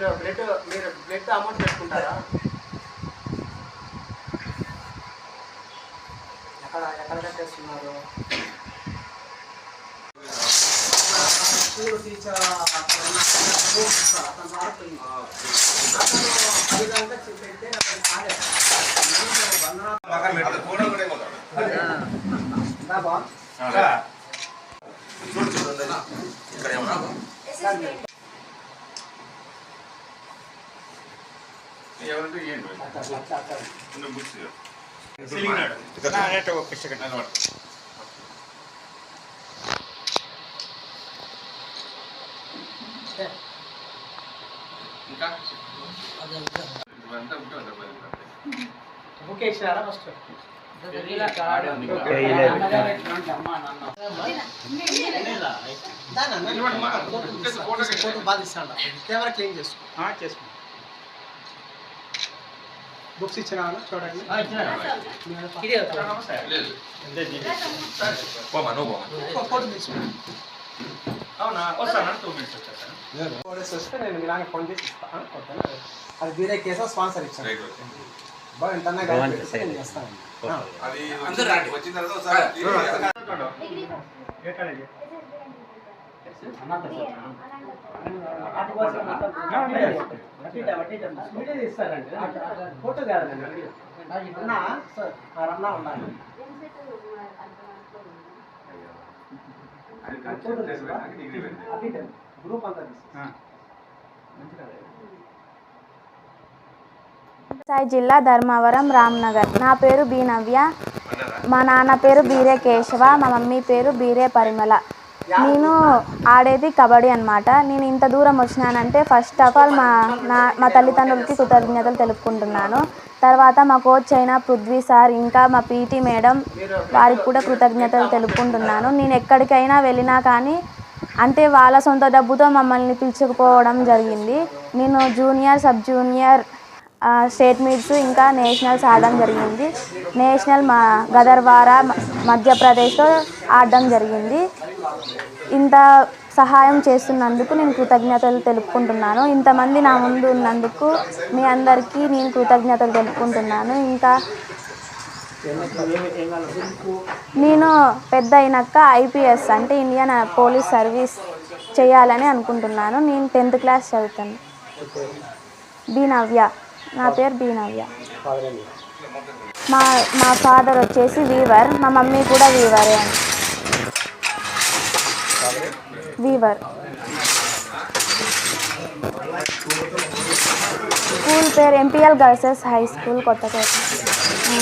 మీరు బ్లడ్ మీరు blood amount పెట్టుకుంటారా ఎక్కడ ఎక్కడ కట్టేస్తున్నారు స్కూల్ టీచర్ అతను అతను రాకపోయింది అతను ఐదు గంటలకు పెడితే అతను కాలేదు నేను వందన బాబా బుక్ వేసినారా ఫస్ట్ ఫోటో బాగా ఇస్తాను కెమెరా క్లీన్ చేసుకో చేసుకో బుక్స్ ఇచ్చినా చూడండి. వస్తే నేను మీ నాన్న ఫోన్ చేసి ఇస్తాను అది వేరే కేసు స్పాన్సర్ ఇచ్చాను. బాగా ఎంత నేను ఫోటో కాదండి సార్ గ్రూప్ అంతా సాయి జిల్లా ధర్మవరం రామ్నగర్. నా పేరు బి నవ్య. మా నాన్న పేరు బీరే కేశవ. మా మమ్మీ పేరు బీరే పరిమళ. నేను ఆడేది కబడ్డీ అనమాట నేను ఇంత దూరం వచ్చినానంటే ఫస్ట్ ఆఫ్ ఆల్ మా నా మా తల్లిదండ్రులకి కృతజ్ఞతలు తెలుపుకుంటున్నాను. తర్వాత మా కోచ్ అయిన పృథ్వీ సార్ ఇంకా మా పీటీ మేడం వారికి కూడా కృతజ్ఞతలు తెలుపుకుంటున్నాను. నేను ఎక్కడికైనా వెళ్ళినా కానీ అంటే వాళ్ళ సొంత డబ్బుతో మమ్మల్ని పిలుచుకుపోవడం జరిగింది. నేను junior sub junior state meets ఇంకా నేషనల్స్ ఆడడం జరిగింది. నేషనల్ మా గదర్వారా మ- మధ్యప్రదేశ్లో ఆడడం జరిగింది. ఇంత సహాయం చేస్తున్నందుకు నేను కృతజ్ఞతలు తెలుపుకుంటున్నాను. ఇంతమంది నా ముందు ఉన్నందుకు మీ అందరికీ నేను కృతజ్ఞతలు తెలుపుకుంటున్నాను. ఇంకా నేను పెద్ద అయినాక ఐపీఎస్ అంటే ఇండియన్ పోలీస్ సర్వీస్ చేయాలని అనుకుంటున్నాను. నేను టెన్త్ క్లాస్ చదువుతాను. బి నవ్య. నా పేరు బి నవ్య మా మా ఫాదర్ వచ్చేసి వీవర్ మా మమ్మీ కూడా వీవరే వీవర్ స్కూల్ పేరు MPL girls high school Kothapeta ఆ.